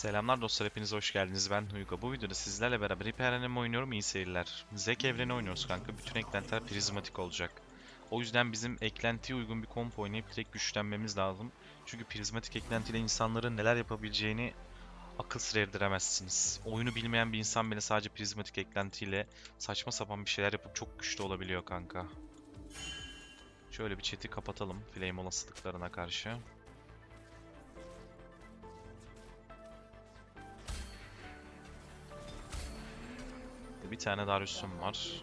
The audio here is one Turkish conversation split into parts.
Selamlar dostlar hepiniz hoş geldiniz ben Huygo. Bu videoda sizlerle beraber Hyper oynuyorum iyi seyirler. Zek evreni oynuyoruz kanka bütün eklentiler prizmatik olacak. O yüzden bizim eklentiye uygun bir komp oynayıp direkt güçlenmemiz lazım. Çünkü prizmatik eklentiyle insanların neler yapabileceğini akıl sır erdiremezsiniz. Oyunu bilmeyen bir insan bile sadece prizmatik eklentiyle saçma sapan bir şeyler yapıp çok güçlü olabiliyor kanka. Şöyle bir chat'i kapatalım flame olasılıklarına karşı. Bir tane Darius'um var.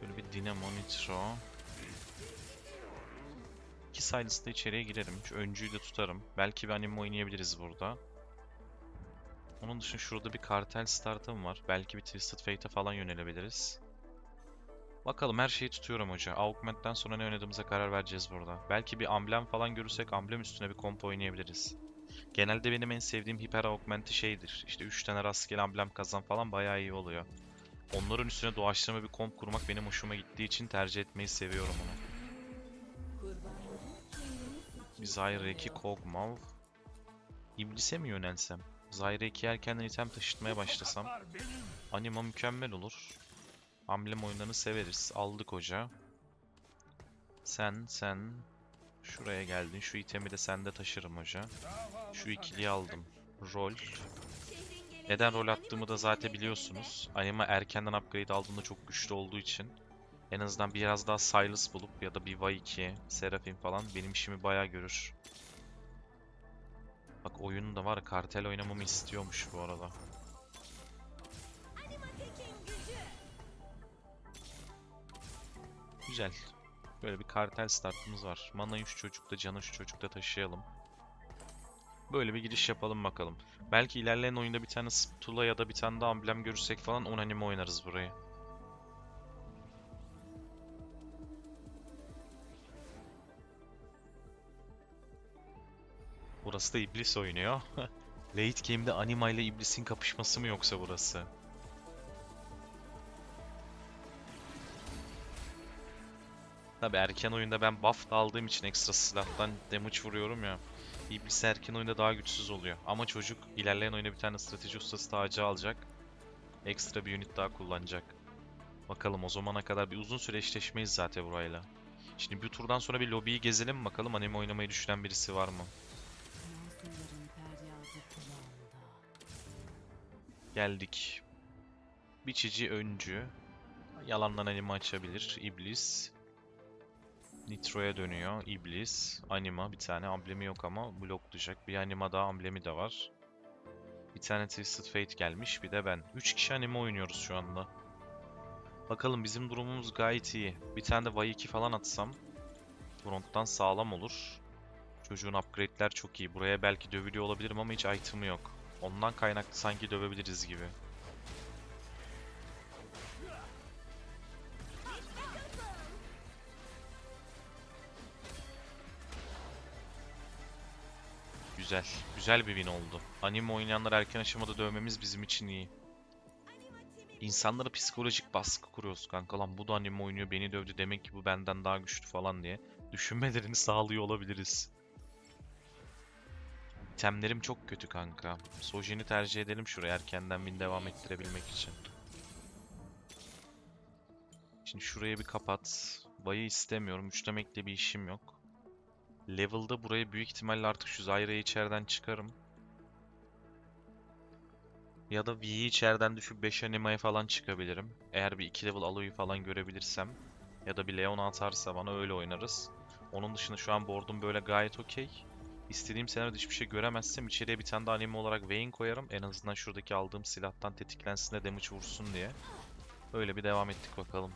Şöyle bir Dinamo Nitro. İki Silence'da içeriye girerim. Şu öncüyü de tutarım. Belki bir anime oynayabiliriz burada. Onun dışında şurada bir kartel startım var. Belki bir Twisted Fate'e falan yönelebiliriz. Bakalım her şeyi tutuyorum hoca. Augment'ten sonra ne oynadığımıza karar vereceğiz burada. Belki bir amblem falan görürsek amblem üstüne bir kompo oynayabiliriz. Genelde benim en sevdiğim hiper augmenti şeydir. İşte 3 tane rastgele amblem kazan falan bayağı iyi oluyor. Onların üstüne doğaçlama bir komp kurmak benim hoşuma gittiği için tercih etmeyi seviyorum onu. Bir Zyra 2 Kog'Maw. İblise mi yönelsem? Zyra 2 erkenden item taşıtmaya başlasam. Anima mükemmel olur. Amblem oyunlarını severiz. Aldık hoca. Sen, sen, Şuraya geldin. Şu itemi de sende taşırım hoca. Şu ikiliyi aldım. Rol. Neden rol attığımı da zaten biliyorsunuz. Anima erkenden upgrade aldığında çok güçlü olduğu için. En azından biraz daha Silas bulup ya da bir Y2, Seraphim falan benim işimi bayağı görür. Bak oyunu da var. Kartel oynamamı istiyormuş bu arada. Güzel. Böyle bir kartel startımız var. Mana'yı şu çocukta, canı şu çocukta taşıyalım. Böyle bir giriş yapalım bakalım. Belki ilerleyen oyunda bir tane Sptula ya da bir tane daha amblem görürsek falan on anime oynarız burayı. Burası da iblis oynuyor. Late game'de anima ile iblisin kapışması mı yoksa burası? Tabi erken oyunda ben buff da aldığım için ekstra silahtan damage vuruyorum ya. İblis erken oyunda daha güçsüz oluyor. Ama çocuk ilerleyen oyunda bir tane strateji ustası tacı alacak. Ekstra bir unit daha kullanacak. Bakalım o zamana kadar bir uzun süre eşleşmeyiz zaten burayla. Şimdi bir turdan sonra bir lobiyi gezelim bakalım anime oynamayı düşünen birisi var mı? Geldik. Biçici öncü. Yalandan anime açabilir. İblis. Nitro'ya dönüyor. İblis. Anima. Bir tane amblemi yok ama bloklayacak. Bir anima daha amblemi de var. Bir tane Twisted Fate gelmiş. Bir de ben. 3 kişi anime oynuyoruz şu anda. Bakalım bizim durumumuz gayet iyi. Bir tane de Y2 falan atsam. Front'tan sağlam olur. Çocuğun upgrade'ler çok iyi. Buraya belki dövülüyor olabilirim ama hiç item'ı yok. Ondan kaynaklı sanki dövebiliriz gibi. Güzel. Güzel bir win oldu. Anime oynayanlar erken aşamada dövmemiz bizim için iyi. İnsanlara psikolojik baskı kuruyoruz kanka lan bu da anime oynuyor beni dövdü demek ki bu benden daha güçlü falan diye. Düşünmelerini sağlıyor olabiliriz. İtemlerim çok kötü kanka. Sojin'i tercih edelim şuraya erkenden win devam ettirebilmek için. Şimdi şuraya bir kapat. Bayı istemiyorum. Üçlemekle bir işim yok. Level'da buraya büyük ihtimalle artık şu Zyra'yı içeriden çıkarım. Ya da V'yi içeriden düşüp 5 animaya falan çıkabilirim. Eğer bir 2 level Aloy'u falan görebilirsem. Ya da bir Leon atarsa bana öyle oynarız. Onun dışında şu an board'um böyle gayet okey. İstediğim senaryoda hiçbir şey göremezsem içeriye bir tane de anime olarak Vayne koyarım. En azından şuradaki aldığım silahtan tetiklensin de damage vursun diye. Öyle bir devam ettik bakalım.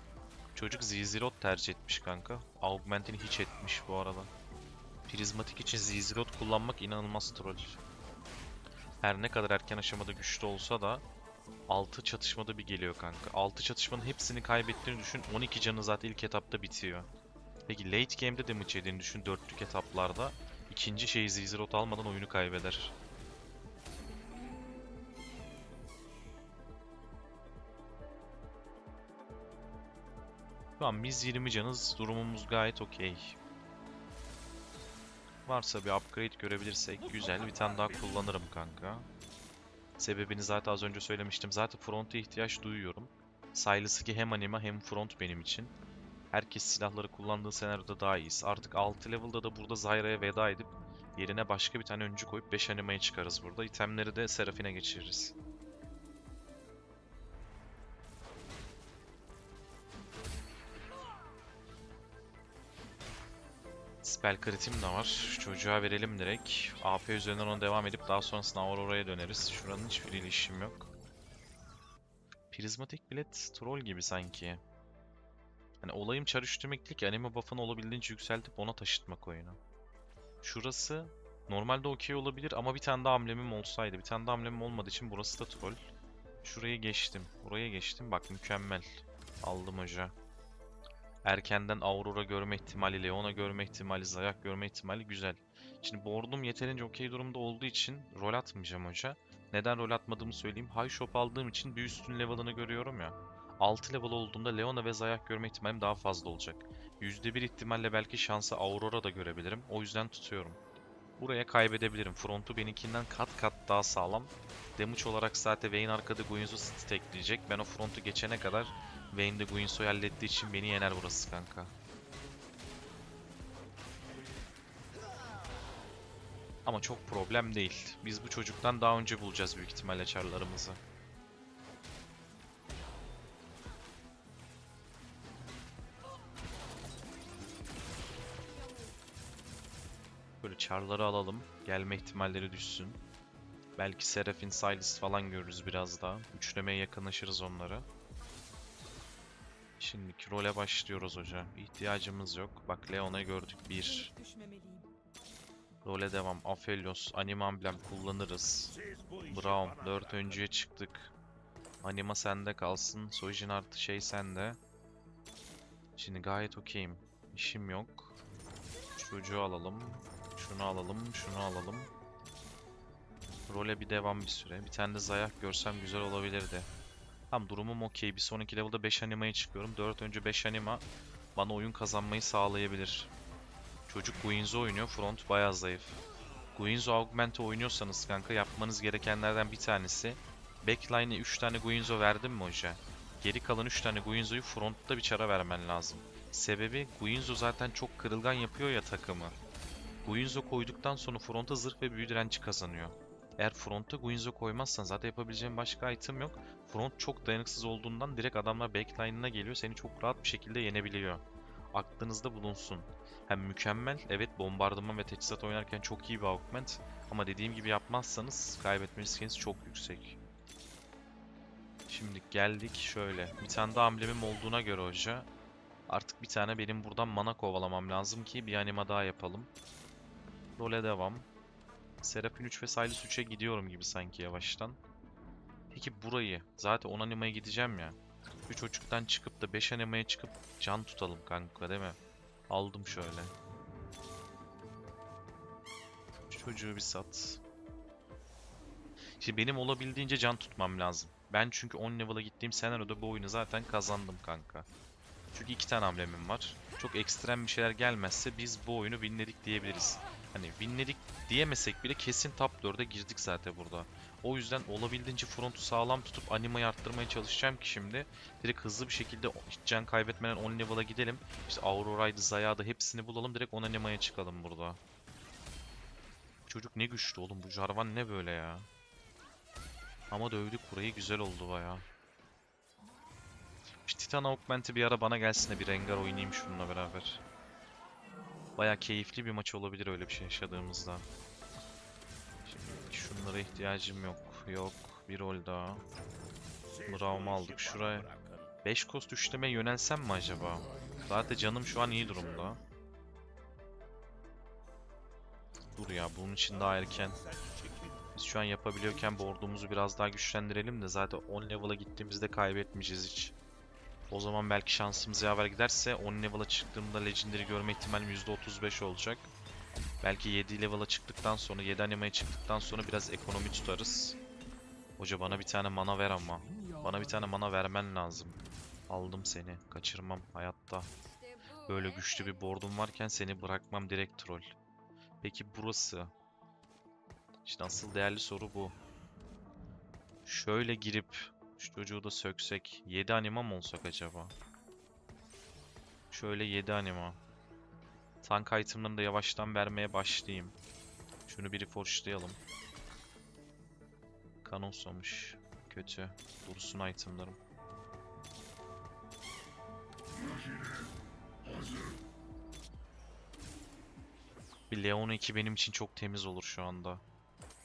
Çocuk Zizirot tercih etmiş kanka. Augment'ini hiç etmiş bu arada. Prizmatik için Zizirot kullanmak inanılmaz troll. Her ne kadar erken aşamada güçlü olsa da 6 çatışmada bir geliyor kanka. 6 çatışmanın hepsini kaybettiğini düşün. 12 canı zaten ilk etapta bitiyor. Peki late game'de damage yediğini düşün dörtlük etaplarda. İkinci şeyi Zizirot almadan oyunu kaybeder. Şu an biz 20 canız. Durumumuz gayet okey. Varsa bir upgrade görebilirsek güzel. Bir tane daha kullanırım kanka. Sebebini zaten az önce söylemiştim. Zaten front'a ihtiyaç duyuyorum. Silas'ı ki hem anima hem front benim için. Herkes silahları kullandığı senaryoda daha iyiyiz. Artık 6 level'da da burada Zyra'ya veda edip yerine başka bir tane öncü koyup 5 animaya çıkarız burada. İtemleri de Seraphine geçiririz. Spell kritim de var. Şu çocuğa verelim direkt. AP üzerinden ona devam edip daha sonrasında Aurora'ya döneriz. Şuranın hiçbiriyle işim yok. Prizmatik bilet troll gibi sanki. Hani olayım çar üçlemeklik anime buff'ını olabildiğince yükseltip ona taşıtmak oyunu. Şurası normalde okey olabilir ama bir tane daha amblemim olsaydı. Bir tane daha amblemim olmadığı için burası da troll. Şurayı geçtim. Buraya geçtim. Bak mükemmel. Aldım hoca. Erkenden Aurora görme ihtimali, Leona görme ihtimali, Zayak görme ihtimali güzel. Şimdi board'um yeterince okey durumda olduğu için rol atmayacağım hoca. Neden rol atmadığımı söyleyeyim. High shop aldığım için bir üstün level'ını görüyorum ya. 6 level olduğunda Leona ve Zayak görme ihtimalim daha fazla olacak. %1 ihtimalle belki şansı Aurora da görebilirim. O yüzden tutuyorum. Buraya kaybedebilirim. Front'u benimkinden kat kat daha sağlam. Damage olarak zaten Vayne arkada Guinsoo stackleyecek. Ben o front'u geçene kadar Vayne de Guinsoo'yu hallettiği için beni yener burası kanka. Ama çok problem değil. Biz bu çocuktan daha önce bulacağız büyük ihtimalle çarlarımızı. Böyle çarları alalım. Gelme ihtimalleri düşsün. Belki Seraphine, Sylas falan görürüz biraz daha. Üçlemeye yakınlaşırız onlara. Şimdi role başlıyoruz hocam. İhtiyacımız yok. Bak Leon'a gördük. Bir. Role devam. Aphelios, Anima Emblem kullanırız. Brown, 4 öncüye çıktık. Anima sende kalsın. Sojin artı şey sende. Şimdi gayet okeyim. İşim yok. Çocuğu alalım. Şunu alalım, şunu alalım. Role bir devam bir süre. Bir tane de Zayak görsem güzel olabilirdi. Tamam durumum okey. Bir sonraki level'da 5 animaya çıkıyorum. 4 önce 5 anima bana oyun kazanmayı sağlayabilir. Çocuk Guinzo oynuyor. Front bayağı zayıf. Guinzo Augment'e oynuyorsanız kanka yapmanız gerekenlerden bir tanesi Backline'e 3 tane Guinzo verdim mi hoca? Geri kalan 3 tane Guinzo'yu frontta bir çara vermen lazım. Sebebi Guinzo zaten çok kırılgan yapıyor ya takımı. Guinzo koyduktan sonra fronta zırh ve büyü direnci kazanıyor. Eğer fronta Guinzo koymazsan zaten yapabileceğin başka item yok. Front çok dayanıksız olduğundan direkt adamlar backline'ına geliyor. Seni çok rahat bir şekilde yenebiliyor. Aklınızda bulunsun. Hem mükemmel, evet bombardıman ve teçhizat oynarken çok iyi bir augment. Ama dediğim gibi yapmazsanız kaybetme riskiniz çok yüksek. Şimdi geldik şöyle. Bir tane daha amblemim olduğuna göre hoca. Artık bir tane benim buradan mana kovalamam lazım ki bir anima daha yapalım. Role devam. Serapin 3 ve Silas 3'e gidiyorum gibi sanki yavaştan. Peki burayı, zaten 10 animaya gideceğim ya. 3 çocuktan çıkıp da 5 animaya çıkıp can tutalım kanka değil mi? Aldım şöyle. Çocuğu bir sat. Şimdi benim olabildiğince can tutmam lazım. Ben çünkü 10 level'a gittiğim senaryoda bu oyunu zaten kazandım kanka. Çünkü iki tane amblemim var. Çok ekstrem bir şeyler gelmezse biz bu oyunu winledik diyebiliriz. Hani winledik diyemesek bile kesin top 4'e girdik zaten burada. O yüzden olabildiğince frontu sağlam tutup animayı arttırmaya çalışacağım ki şimdi. Direkt hızlı bir şekilde hiç can kaybetmeden 10 level'a gidelim. İşte Aurora'ydı, Zaya'da hepsini bulalım. Direkt 10 animaya çıkalım burada. Bu çocuk ne güçlü oğlum. Bu Jarvan ne böyle ya. Ama dövdük burayı güzel oldu baya. Şu Titan Augment'i bir ara bana gelsin de bir Rengar oynayayım şununla beraber. Baya keyifli bir maç olabilir öyle bir şey yaşadığımızda. Şimdi şunlara ihtiyacım yok. Yok. Bir rol daha. Braum'u aldık. Şuraya 5 kost üçlemeye yönelsem mi acaba? Zaten canım şu an iyi durumda. Dur ya bunun için daha erken. Biz şu an yapabiliyorken board'umuzu biraz daha güçlendirelim de zaten 10 level'a gittiğimizde kaybetmeyeceğiz hiç. O zaman belki şansımız yaver giderse 10 level'a çıktığımda Legendary görme ihtimalim %35 olacak. Belki 7 level'a çıktıktan sonra 7 animeye çıktıktan sonra biraz ekonomi tutarız. Hoca bana bir tane mana ver ama. Bana bir tane mana vermen lazım. Aldım seni. Kaçırmam hayatta. Böyle güçlü bir board'um varken seni bırakmam direkt troll. Peki burası? İşte asıl değerli soru bu. Şöyle girip şu çocuğu da söksek 7 anima mı olsak acaba? Şöyle 7 anima. Tank itemlarını da yavaştan vermeye başlayayım. Şunu biri forçlayalım. Kanonsamış. Kötü. Dursun itemlarım. Bir Leona 2 benim için çok temiz olur şu anda.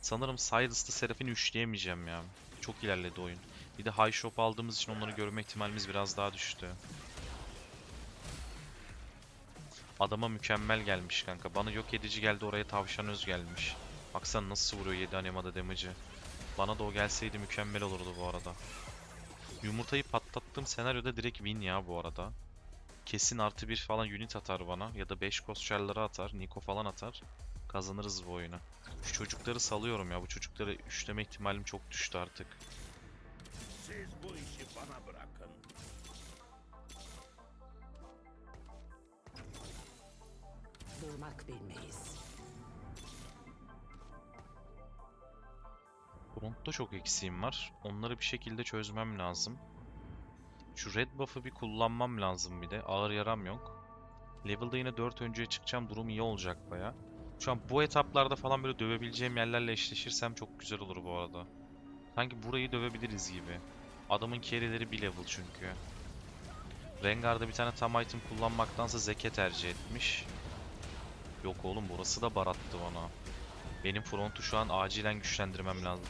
Sanırım Silas'ta Seraphine üçleyemeyeceğim ya. Çok ilerledi oyun. Bir de High Shop aldığımız için onları görme ihtimalimiz biraz daha düştü. Adama mükemmel gelmiş kanka. Bana yok edici geldi oraya tavşan öz gelmiş. Baksana nasıl vuruyor 7 animada damage'ı. Bana da o gelseydi mükemmel olurdu bu arada. Yumurtayı patlattığım senaryoda direkt win ya bu arada. Kesin artı bir falan unit atar bana. Ya da 5 koşarları atar. Niko falan atar. Kazanırız bu oyunu. Şu çocukları salıyorum ya. Bu çocukları üçleme ihtimalim çok düştü artık. Siz bu işi bana bırakın. Durmak bilmeyiz. Front'ta çok eksiğim var. Onları bir şekilde çözmem lazım. Şu red buff'ı bir kullanmam lazım bir de. Ağır yaram yok. Level'da yine 4 önceye çıkacağım. Durum iyi olacak baya. Şu an bu etaplarda falan böyle dövebileceğim yerlerle eşleşirsem çok güzel olur bu arada. Sanki burayı dövebiliriz gibi. Adamın carry'leri bir level çünkü. Rengar'da bir tane tam item kullanmaktansa Zeke tercih etmiş. Yok oğlum burası da barattı bana. Benim front'u şu an acilen güçlendirmem lazım.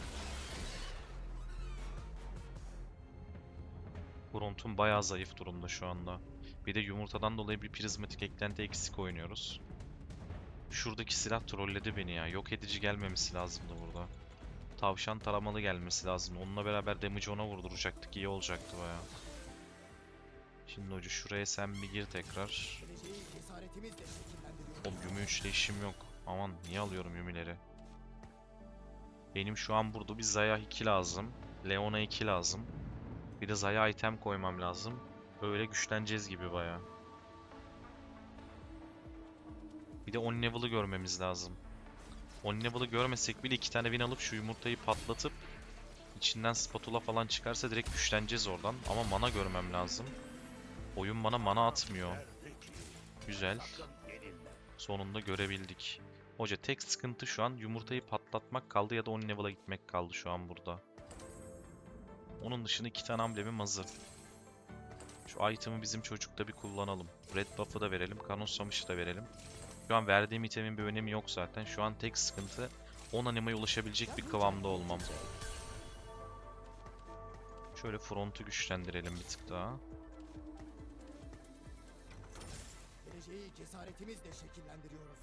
Front'um bayağı zayıf durumda şu anda. Bir de yumurtadan dolayı bir prizmatik eklenti eksik oynuyoruz. Şuradaki silah trolledi beni ya. Yok edici gelmemesi lazımdı burada. Tavşan taramalı gelmesi lazım. Onunla beraber damage ona vurduracaktık. iyi olacaktı baya. Şimdi hoca şuraya sen bir gir tekrar. Yumi 3'le işim yok. Aman niye alıyorum Yumi'leri? Benim şu an burada bir Zaya 2 lazım. Leona 2 lazım. Bir de Zaya item koymam lazım. Böyle güçleneceğiz gibi baya. Bir de 10 level'ı görmemiz lazım. 10 level'ı görmesek bile iki tane win alıp şu yumurtayı patlatıp içinden spatula falan çıkarsa direkt güçleneceğiz oradan. Ama mana görmem lazım. Oyun bana mana atmıyor. Güzel. Sonunda görebildik. Hoca tek sıkıntı şu an yumurtayı patlatmak kaldı ya da 10 level'a gitmek kaldı şu an burada. Onun dışında iki tane amblemim hazır. Şu item'ı bizim çocukta bir kullanalım. Red buff'ı da verelim, kanon samışı da verelim. Şu an verdiğim itemin bir önemi yok zaten. Şu an tek sıkıntı 10 animaya ulaşabilecek bir kıvamda olmam. Şöyle front'u güçlendirelim bir tık daha. Geleceği cesaretimizle şekillendiriyoruz.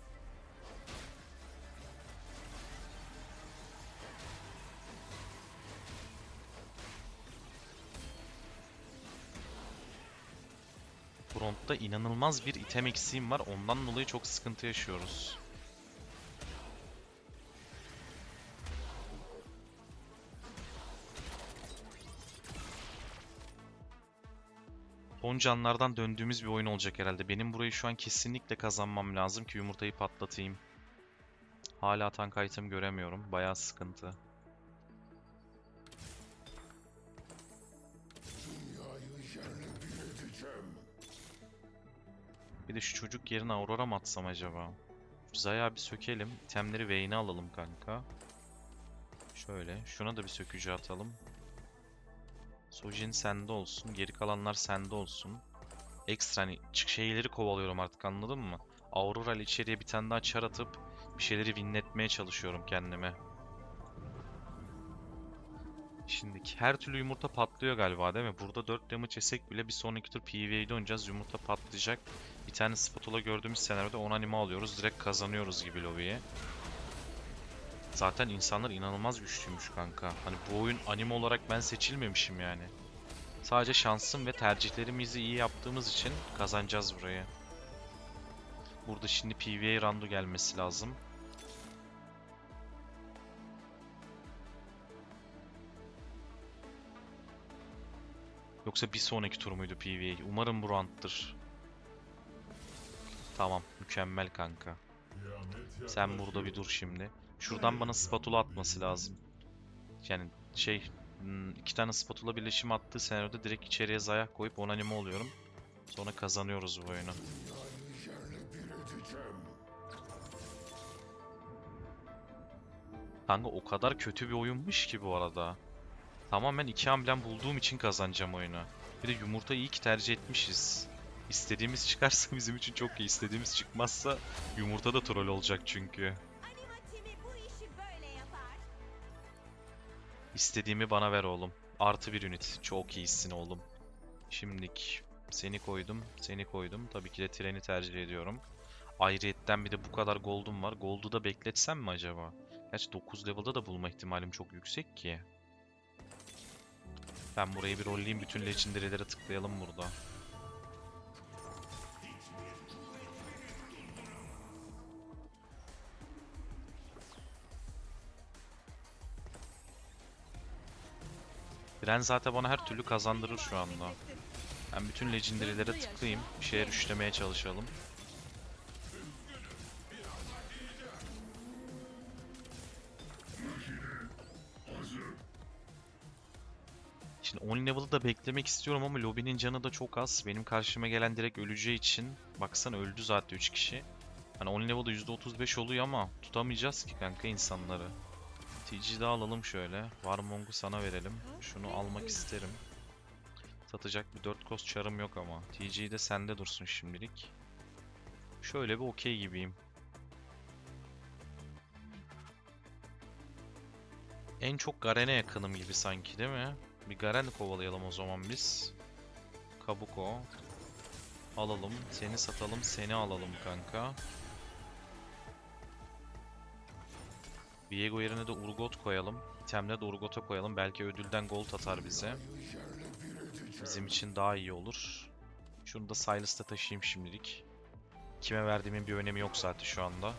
Front'ta inanılmaz bir item eksiğim var. Ondan dolayı çok sıkıntı yaşıyoruz. Son canlardan döndüğümüz bir oyun olacak herhalde. Benim burayı şu an kesinlikle kazanmam lazım ki yumurtayı patlatayım. Hala tank item göremiyorum. Bayağı sıkıntı. Bir de şu çocuk yerine Aurora mı atsam acaba? Şu Zaya bir sökelim. İtemleri Vayne'e alalım kanka. Şöyle. Şuna da bir sökücü atalım. Sojin sende olsun. Geri kalanlar sende olsun. Ekstra hani çık şeyleri kovalıyorum artık anladın mı? Aurora ile içeriye bir tane daha çar atıp bir şeyleri winletmeye çalışıyorum kendime. Şimdiki her türlü yumurta patlıyor galiba değil mi? Burada 4 damage yesek bile bir sonraki tur PvE'de oynayacağız. Yumurta patlayacak. Bir tane spatula gördüğümüz senaryoda 10 anima alıyoruz. Direkt kazanıyoruz gibi lobiyi. Zaten insanlar inanılmaz güçlüymüş kanka. Hani bu oyun anime olarak ben seçilmemişim yani. Sadece şansım ve tercihlerimizi iyi yaptığımız için kazanacağız burayı. Burada şimdi PvE randu gelmesi lazım. Yoksa bir sonraki tur muydu PvE? Umarım bu round'dır. Tamam, mükemmel kanka. Sen burada bir dur şimdi. Şuradan bana spatula atması lazım. Yani şey hmm, iki tane spatula birleşimi attığı senaryoda direkt içeriye zayah koyup onanime oluyorum. Sonra kazanıyoruz bu oyunu. Kanka o kadar kötü bir oyunmuş ki bu arada. Tamamen iki amblem bulduğum için kazanacağım oyunu. Bir de yumurtayı iyi ki tercih etmişiz. İstediğimiz çıkarsa bizim için çok iyi. İstediğimiz çıkmazsa yumurta da troll olacak çünkü. İstediğimi bana ver oğlum. Artı bir unit. Çok iyisin oğlum. Şimdilik seni koydum, seni koydum. Tabii ki de treni tercih ediyorum. Ayrıyetten bir de bu kadar gold'um var. Gold'u da bekletsem mi acaba? Gerçi 9 level'da da bulma ihtimalim çok yüksek ki. Ben burayı bir rolleyeyim. Bütün legendary'lere tıklayalım burada. Diren zaten bana her türlü kazandırır şu anda. Ben bütün legendary'lere tıklayayım. Bir şeyler üçlemeye çalışalım. Şimdi 10 level'ı da beklemek istiyorum ama lobinin canı da çok az. Benim karşıma gelen direkt öleceği için. Baksana öldü zaten 3 kişi. Hani 10 level'da %35 oluyor ama tutamayacağız ki kanka insanları. TG'de alalım şöyle. Warmong'u sana verelim. Şunu almak isterim. Satacak bir 4 cost çarım yok ama. TG de sende dursun şimdilik. Şöyle bir okey gibiyim. En çok Garen'e yakınım gibi sanki değil mi? Bir Garen kovalayalım o zaman biz. Kabuko. Alalım. Seni satalım. Seni alalım kanka. Viego yerine de Urgot koyalım. İtemle de Urgot'a koyalım. Belki ödülden gold atar bize. Bizim için daha iyi olur. Şunu da Silas'ta taşıyayım şimdilik. Kime verdiğimin bir önemi yok zaten şu anda.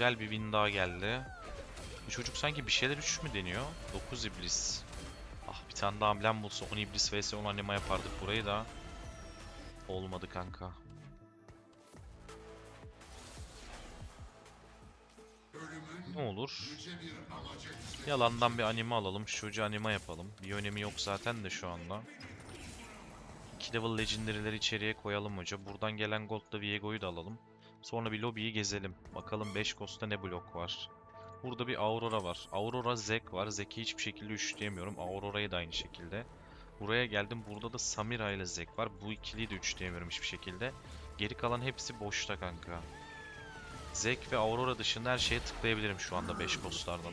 Güzel bir win daha geldi. Bu çocuk sanki bir şeyler 3 mü deniyor? 9 iblis. Ah bir tane daha amblem bulsa 10 iblis vs 10 anima yapardık burayı da. Olmadı kanka. Ne olur? Yalandan bir anime alalım. Şu çocuğu anime yapalım. Bir önemi yok zaten de şu anda. 2 level legendary'leri içeriye koyalım hoca. Buradan gelen gold'la Viego'yu da alalım. Sonra bir lobiyi gezelim. Bakalım 5 cost'ta ne blok var. Burada bir Aurora var. Aurora Zek var. Zek'i hiçbir şekilde üçleyemiyorum. Aurora'yı da aynı şekilde. Buraya geldim. Burada da Samira ile Zek var. Bu ikiliyi de üçleyemiyorum hiçbir şekilde. Geri kalan hepsi boşta kanka. Zek ve Aurora dışında her şeye tıklayabilirim şu anda 5 bosslardan.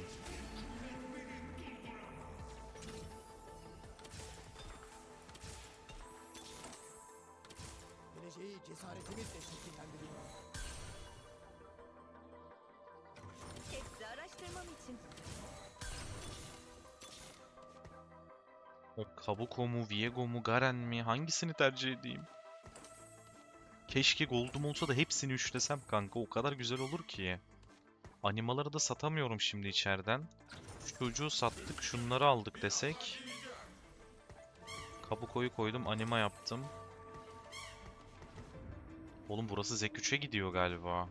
Geleceği cesaretimizle şekillendiriyoruz. Kabuko mu, Viego mu, Garen mi? Hangisini tercih edeyim? Keşke Gold'um olsa da hepsini üçlesem kanka. O kadar güzel olur ki. Animaları da satamıyorum şimdi içeriden. Şu çocuğu sattık, şunları aldık desek. Kabuko'yu koydum, anima yaptım. Oğlum burası Zek 3'e gidiyor galiba.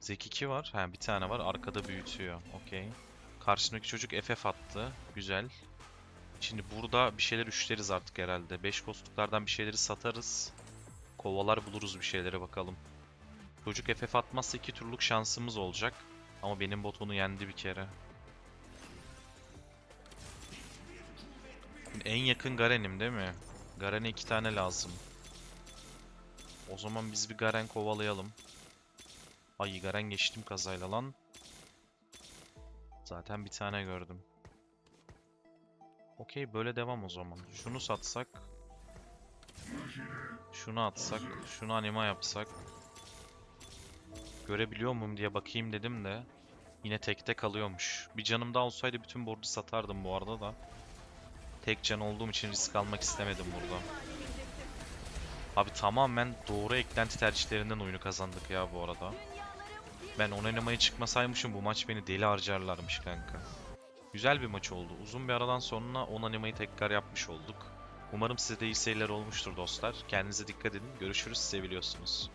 Zek 2 var. Ha bir tane var. Arkada büyütüyor. Okey. Karşımdaki çocuk FF attı. Güzel. Şimdi burada bir şeyler üçleriz artık herhalde. 5 kostuklardan bir şeyleri satarız. Kovalar buluruz bir şeylere bakalım. Çocuk FF atmazsa iki turluk şansımız olacak. Ama benim bot onu yendi bir kere. En yakın Garen'im değil mi? Garen'e iki tane lazım. O zaman biz bir Garen kovalayalım. Ay Garen geçtim kazayla lan. Zaten bir tane gördüm. Okey böyle devam o zaman. Şunu satsak. Şunu atsak. Şunu anima yapsak. Görebiliyor muyum diye bakayım dedim de. Yine tekte kalıyormuş. Bir canım daha olsaydı bütün board'u satardım bu arada da. Tek can olduğum için risk almak istemedim burada. Abi tamamen doğru eklenti tercihlerinden oyunu kazandık ya bu arada. Ben on oynamayı çıkmasaymışım bu maç beni deli harcarlarmış kanka. Güzel bir maç oldu. Uzun bir aradan sonra 10 animayı tekrar yapmış olduk. Umarım size de iyi seyirler olmuştur dostlar. Kendinize dikkat edin. Görüşürüz. Seviliyorsunuz.